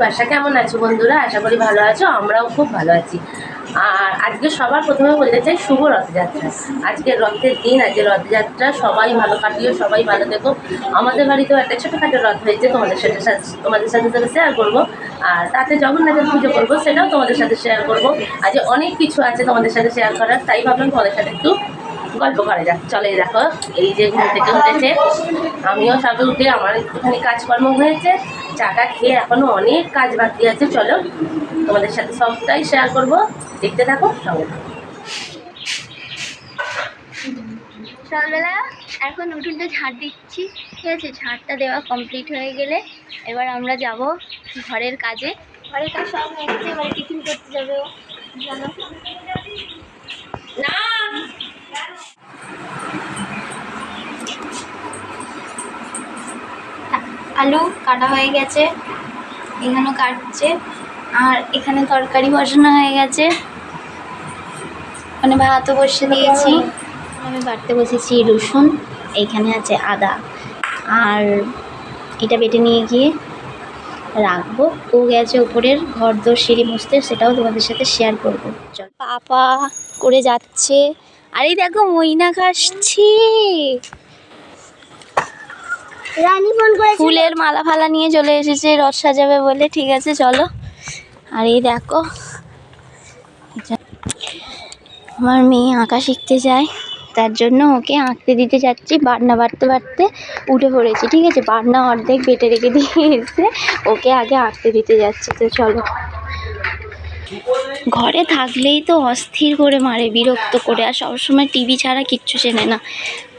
কুয়াশা কেমন আছো বন্ধুরা? আশা করি ভালো আছো, আমরাও খুব ভালো আছি। আর আজকে সবার প্রথমে বলতে চাই শুভ রথযাত্রা। আজকে রথের দিন, আজকে রথযাত্রা, সবাই ভালো কাটিও, সবাই ভালো দেখো আমাদের বাড়িতেও একটা ছোটোখাটো রথ হয়েছে, তোমাদের সাথে সাথে- তোমাদের সাথে সাথে শেয়ার করব। আর তাতে জগন্নাথের পুজো করব, সেটাও তোমাদের সাথে শেয়ার করব। আজ অনেক কিছু আছে তোমাদের সাথে শেয়ার করার, তাই ভাবলাম তোমাদের সাথে একটু গল্প করা। যাক চলে দেখো এই যে ঘুম থেকে উঠেছে। আমিও সবে উঠে আমার একটুখানি কাজকর্ম হয়েছে চাটা খেয়ে এখনও অনেক কাজ বাকি আছে চলো। তোমাদের সাথে সবটাই শেয়ার করব। দেখতে থাকো সঙ্গে। সকালবেলা এখন উঠোনটা ঝাড় দিচ্ছি ঠিক আছে? ঝাড়টা দেওয়া কমপ্লিট হয়ে গেলে এবার আমরা যাব ঘরের কাজে। ঘরের কাজ সব হয়ে গেছে এবার টিফিন করতে যাবে ও। জানো? না আলু কাটা হয়ে গেছে, এখানেও কাটছে, আর এখানে তরকারি বসানো হয়ে গেছে। মানে ভাতও বসে দিয়েছি। আমি বাটতে বসেছি রসুন এইখানে আছে আদা, আর এটা বেটে নিয়ে গিয়ে রাখব। ও গেছে উপরের ঘর দোর সিঁড়ি মুছতে, সেটাও তোমাদের সাথে শেয়ার করব। চল। পাপা করে যাচ্ছে। আরে দেখো মইনা খাসছি। রানী ফোন করেছে ফুলের মালা ফালা নিয়ে চলে এসেছে রথ সাজাবে বলে। ঠিক আছে চলো। আর এই দেখো আমার মেয়ে আঁকা শিখতে যায়। তার জন্য ওকে আঁকতে দিতে যাচ্ছি বাটনা বাড়তে বাড়তে উঠে পড়েছি। ঠিক আছে বাটনা অর্ধেক বেটে রেখে দিয়ে এসে ওকে আগে আঁকতে দিতে যাচ্ছি তো চলো। ঘরে থাকলেই তো অস্থির করে মারে, বিরক্ত করে। আর সবসময় টিভি ছাড়া কিচ্ছু চেনে না।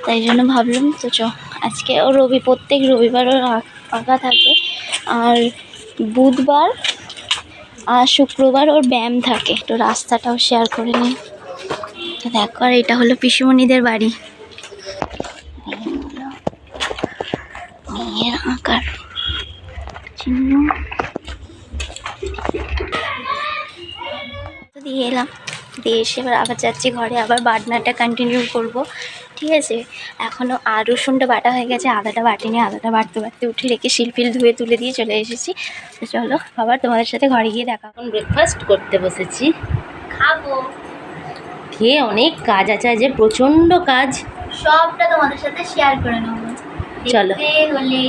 তাই জন্য ভাবলাম, তো চ, আজকে ও রবি, প্রত্যেক রবিবার ওর আঁক- থাকে। আর বুধবার আর শুক্রবার ওর ব্যায়াম থাকে। তো রাস্তাটাও শেয়ার করে নিই। তো দেখো, আর এটা হলো পিসুমণিদের বাড়ি। মেয়ের আঁকার চিহ্ন। দিয়ে এলাম। দিয়ে এসে এবার আবার যাচ্ছি ঘরে আবার বাটনাটা কন্টিনিউ করব। ঠিক আছে? এখনও আর রসুনটা বাটা হয়ে গেছে আদাটা বাটিনি আদাটা বাটতে বাটতে উঠে রেখে শিলফিল ধুয়ে তুলে দিয়ে চলে এসেছি। চলো আবার তোমাদের সাথে ঘরে গিয়ে দেখা এখন ব্রেকফাস্ট করতে বসেছি। খাব। খেয়ে অনেক কাজ আছে যে প্রচণ্ড কাজ। সবটা তোমাদের সাথে শেয়ার করে নেব। চলো। হলে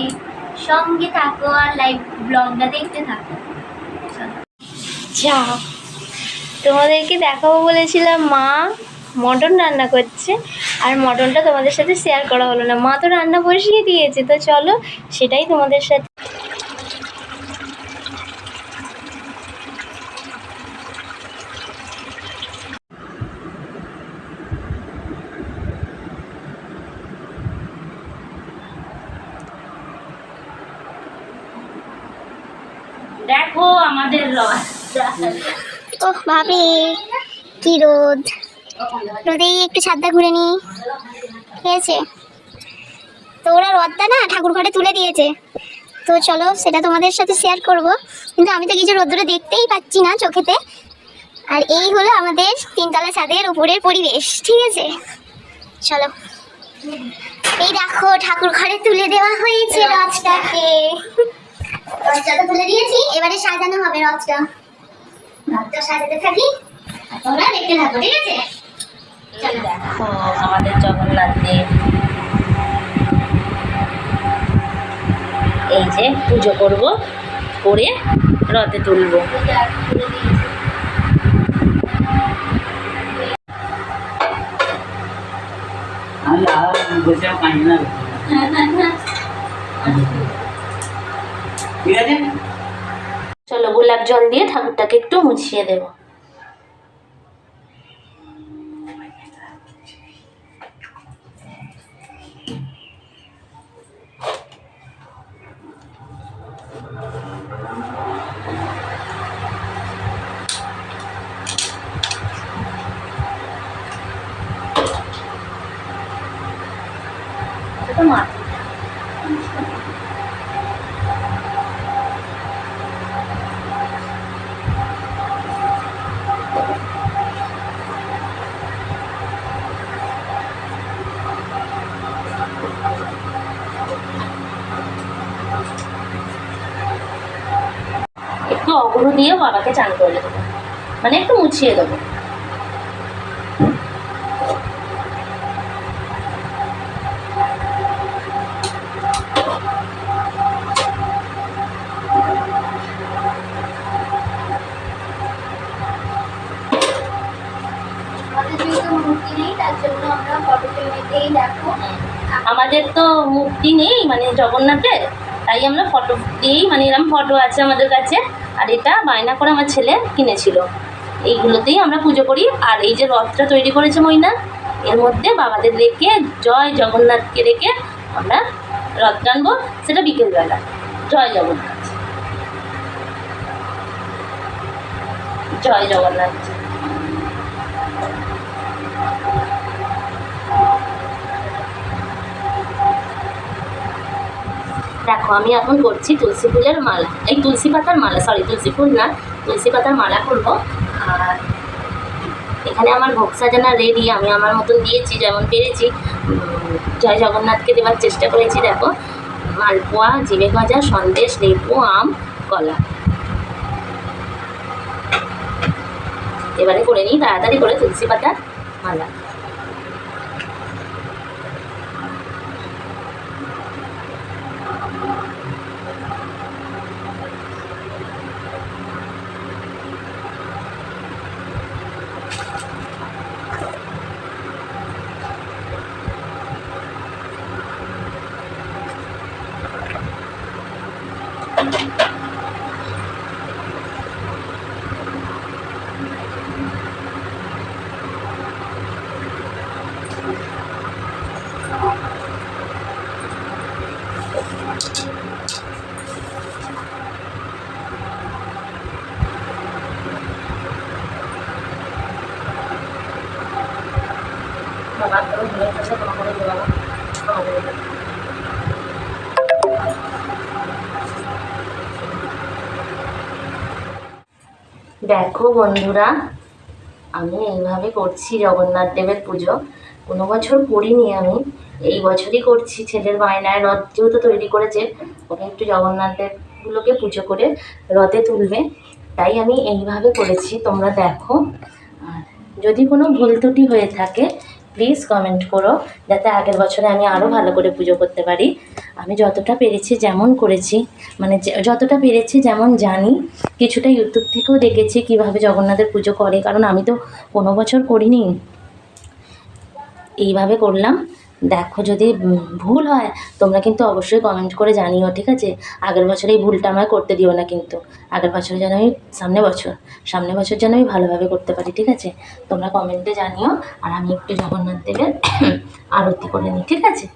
সঙ্গে থাকো আর লাইভ ব্লগটা দেখতে থাকো। চলো। যা। তোমাদেরকে দেখাবো বলেছিলাম, মা মটন রান্না করছে। আর মটনটা তোমাদের সাথে শেয়ার করা হলো না। মা তো রান্না বসিয়ে দিয়েছে, তো চলো সেটাই তোমাদের সাথে। দেখো আমাদের রথ ওহ, বাপরে। কি রোদ। রোদেই একটু ছাদটা ঘুরে নি। ঠিক আছে। তো ওরা রথটা না ঠাকুর ঘরে তুলে দিয়েছে। তো চলো সেটা তোমাদের সাথে শেয়ার করব। কিন্তু আমি তো কিছু রোদ্দুরে দেখতেই পাচ্ছি না চোখেতে। আর এই হলো আমাদের তিনতলা ছাদের উপরের পরিবেশ, ঠিক আছে? চলো। এই দেখো ঠাকুর ঘরে তুলে দেওয়া হয়েছে রথটাকে। রথটা তুলে দিয়েছি, এবারে সাজানো হবে রথটা। রথটা সাজাতে থাকি। তোমরা দেখতে থাকো ঠিক আছে? দেখো আমাদের জগন্নাথ দেব। এই যে পুজো করব করে রথে তুলবো। ঠিক আছে? চলো গোলাপ জল দিয়ে ঠাকুরটাকে একটু মুছিয়ে দেবো। এটা অগ্র দিয়ে বাবাকে চান করে দেবো মানে একটু মুছিয়ে দেবো। আমাদের তো মুক্তি নেই মানে জগন্নাথের। তাই আমরা ফটো দিয়েই মানে এরকম ফটো আছে আমাদের কাছে। আর এটা বায়না করে আমার ছেলে কিনেছিল। এইগুলোতেই আমরা পুজো করি। আর এই যে রথটা তৈরি করেছে মইনা এর মধ্যে বাবাদের রেখে, জয় জগন্নাথকে রেখে আমরা রথ টানবো, সেটা বিকেলবেলা। জয় জগন্নাথ। জয় জগন্নাথ। দেখো, আমি এখন করছি তুলসী ফুলের মালা। এই তুলসী পাতার মালা সরি তুলসী ফুল না, তুলসী পাতার মালা করব। আর এখানে আমার ভোগ সাজানা রেডি আমি আমার মতন দিয়েছি, যেমন পেরেছি। জয় জগন্নাথকে দেওয়ার চেষ্টা করেছি, দেখো। মালপোয়া জিবে ভাজা, সন্দেশ, লেবু, আম, কলা। এবারে করে নিই, তাড়াতাড়ি করে তুলসী পাতার মালা। দেখো বন্ধুরা, আমি এইভাবে করছি জগন্নাথ দেবের পুজো। কোনো বছর করিনি আমি, এই বছরই করছি। ছেলের বায়নায় রথ যেহেতু তৈরি করেছে ওকে একটু জগন্নাথ দেবগুলোকে পুজো করে রথে তুলবে। তাই আমি এইভাবে করেছি, তোমরা দেখো। আর যদি কোনো ভুল ত্রুটি হয়ে থাকে প্লিজ কমেন্ট করো, যাতে আগের বছরে আমি আরও ভালো করে পুজো করতে পারি। আমি যতটা পেরেছি যেমন করেছি মানে যতটা পেরেছি যেমন জানি, কিছুটা ইউটিউব থেকেও দেখেছি কীভাবে জগন্নাথের পুজো করে, কারণ আমি তো কোনো বছর করিনি। এইভাবে করলাম। দেখো যদি ভুল হয়, তোমরা কিন্তু অবশ্যই কমেন্ট করে জানিও, ঠিক আছে? আগের বছর এই ভুলটা আমার করতে দিও না কিন্তু। আগের বছর যেন আমি, সামনে বছর সামনে বছর যেন আমি ভালোভাবে করতে পারি, ঠিক আছে? তোমরা কমেন্টে জানিও, আর আমি একটু জগন্নাথ দেবের আরতি করে নিই, ঠিক আছে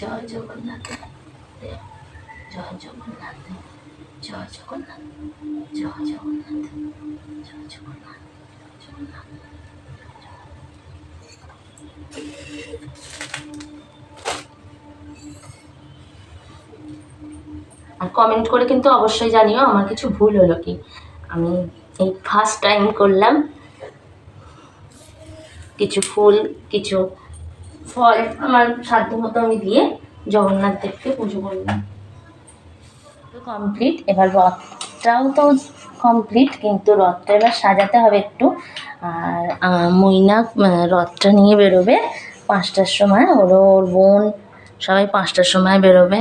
জয় জগন্নাথ দেব জয় জগন্নাথ দেব জয় জগন্নাথ জয় জগন্নাথ জয় জগন্নাথ জগন্নাথ আর কমেন্ট করে কিন্তু অবশ্যই জানিও, আমার কিছু ভুল হলো কি? আমি এই ফার্স্ট টাইম করলাম। কিছু ফুল, কিছু ফল আমার সাধ্য মতো আমি দিয়ে জগন্নাথ দেবকে পুজো করলাম। কমপ্লিট এবার রথটাও তো কমপ্লিট কিন্তু রথটা এবার সাজাতে হবে একটু। আর মইনা রথটা নিয়ে বেরোবে। পাঁচটার সময় ওরও ওর বোন সবাই পাঁচটার সময় বেরোবে।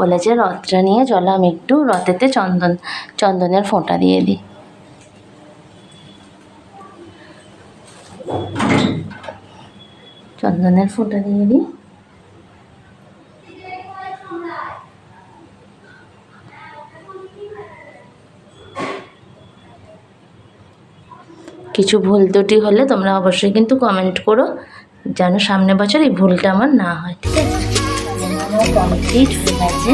বলেছে, রথটা নিয়ে চলো, আমি একটু রথেতে চন্দন, চন্দনের ফোঁটা দিয়ে দিই। চন্দনের ফোঁটা দিয়ে দিই। কিছু ভুল ত্রুটি হলে তোমরা অবশ্যই কিন্তু কমেন্ট করো। যেন সামনে বছর এই ভুলটা আমার না হয়, ঠিক আছে? কমপ্লিট হয়ে গেছে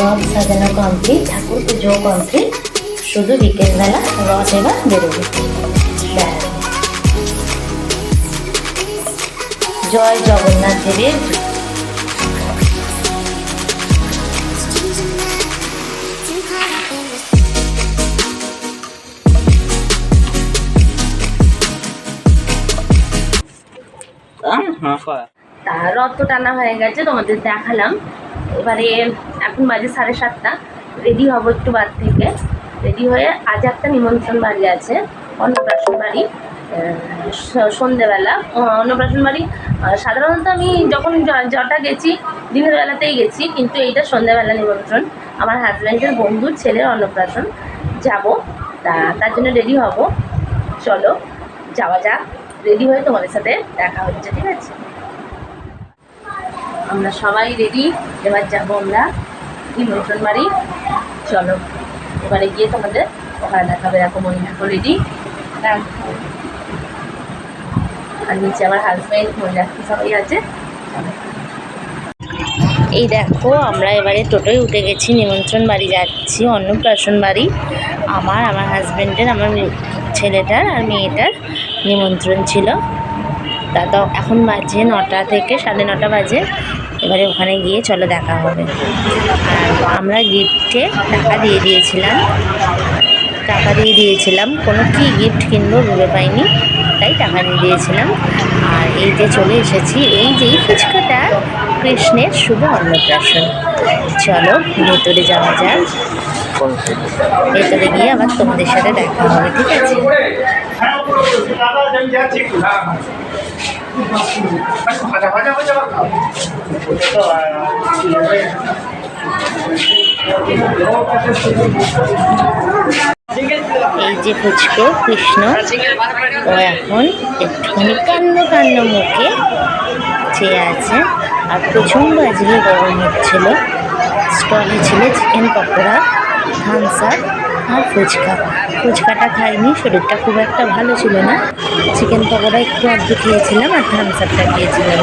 রথ সাজানো কমপ্লিট ঠাকুর পুজো কমপ্লিট শুধু বিকেলবেলা রথ এবার বেরোবে। জয় জগন্নাথ দেবের তা তো টানা হয়ে গেছে, তোমাদের দেখালাম। এবারে এখন বাজে সাড়ে সাতটা। রেডি হব একটু বাদ থেকে। রেডি হয়ে আজ একটা নিমন্ত্রণ বাড়ি আছে, অন্নপ্রাশন বাড়ি। সন্ধেবেলা। অন্নপ্রাশন বাড়ি সাধারণত আমি যখন জটা গেছি, দিনের বেলাতেই গেছি, কিন্তু এইটা সন্ধেবেলা নিমন্ত্রণ। আমার হাজব্যান্ডের বন্ধুর ছেলের অন্নপ্রাশন। যাব। তা, তার জন্য রেডি হব। চলো, যাওয়া যাক। রেডি হয়ে তোমাদের সাথে দেখা হচ্ছে, ঠিক আছে? আমরা সবাই রেডি এবার যাব আমরা নিমন্ত্রণ বাড়ি চলো, এবারে গিয়ে তোমাদের ওখানে দেখাবে, এরকম মহিলাকে রেডি আর নিচে আমার হাজব্যান্ড মহিলাকে সবাই আছে। এই দেখো, আমরা এবারে টোটোয় উঠে গেছি নিমন্ত্রণ বাড়ি যাচ্ছি অন্নপ্রাশন বাড়ি আমার আমার হাজব্যান্ডের আমার ছেলেটার আর মেয়েটার নিমন্ত্রণ ছিল। তা তো এখন বাজে নটা থেকে সাড়ে নটা বাজে। এবারে ওখানে গিয়ে চলো দেখা হবে। আর আমরা গিফটে টাকা দিয়ে দিয়েছিলাম। টাকা দিয়ে দিয়েছিলাম, কোনো কি গিফট কিনবো ভেবে পাইনি, তাই টাকা দিয়ে দিয়েছিলাম। আর এই যে চলে এসেছি, এই যে ফুচকাটা কৃষ্ণের শুভ অন্নপ্রাশন। চলো, ভেতরে যাওয়া যাক। ভেতরে গিয়ে আবার তোমাদের সাথে দেখা হবে, ঠিক আছে? এই যে ফুচকো, কৃষ্ণ। ও এখন একটুখানি কান্ন কান্ন মুখে চেয়ে আছে। আর প্রচণ্ড আজকে গরম হচ্ছিল। স্টলে ছিল চিকেন পকোড়া থামস আর ফুচকা। ফুচকাটা খাইনি, শরীরটা খুব একটা ভালো ছিল না। চিকেন পকোড়া একটু আধটু খেয়েছিলাম আর থামস আপটা খেয়েছিলাম।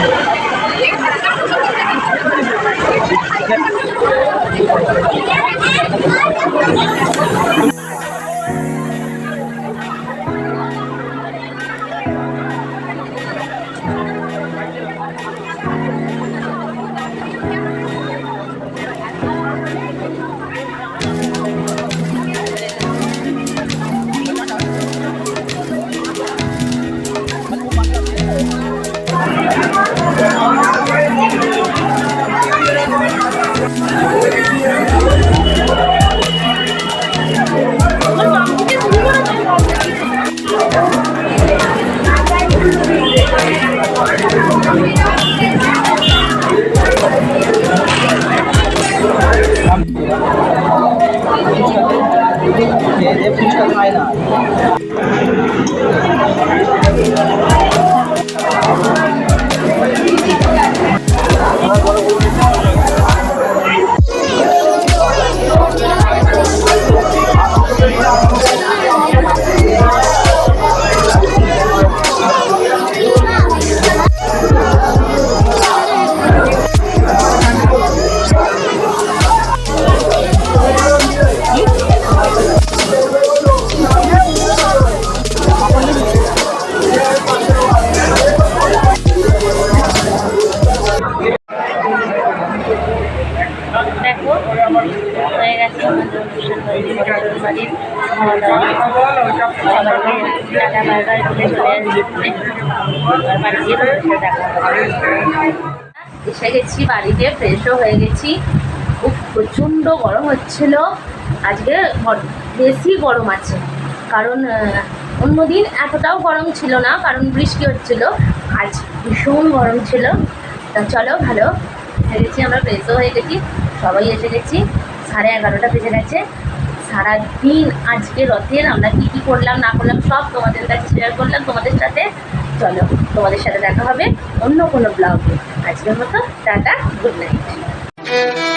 এসে গেছি বাড়িতে ফ্রেশও হয়ে গেছি। খুব প্রচণ্ড গরম হচ্ছিল। আজকে বেশি গরম আছে। কারণ অন্যদিন এতটাও গরম ছিল না, কারণ বৃষ্টি হচ্ছিল। আজ ভীষণ গরম ছিল। তা চলো, ভালো। এসে গেছি আমরা ফ্রেশও হয়ে গেছি। সবাই এসে গেছি। সাড়ে এগারোটা বেজে গেছে। সারাদিন আজকে রথের, আমরা কী কী করলাম, না করলাম, সব তোমাদের কাছে শেয়ার করলাম, তোমাদের সাথে। চলো, তোমাদের সাথে দেখা হবে অন্য কোনো ব্লগে আজকের মতো, টাটা গুড নাইট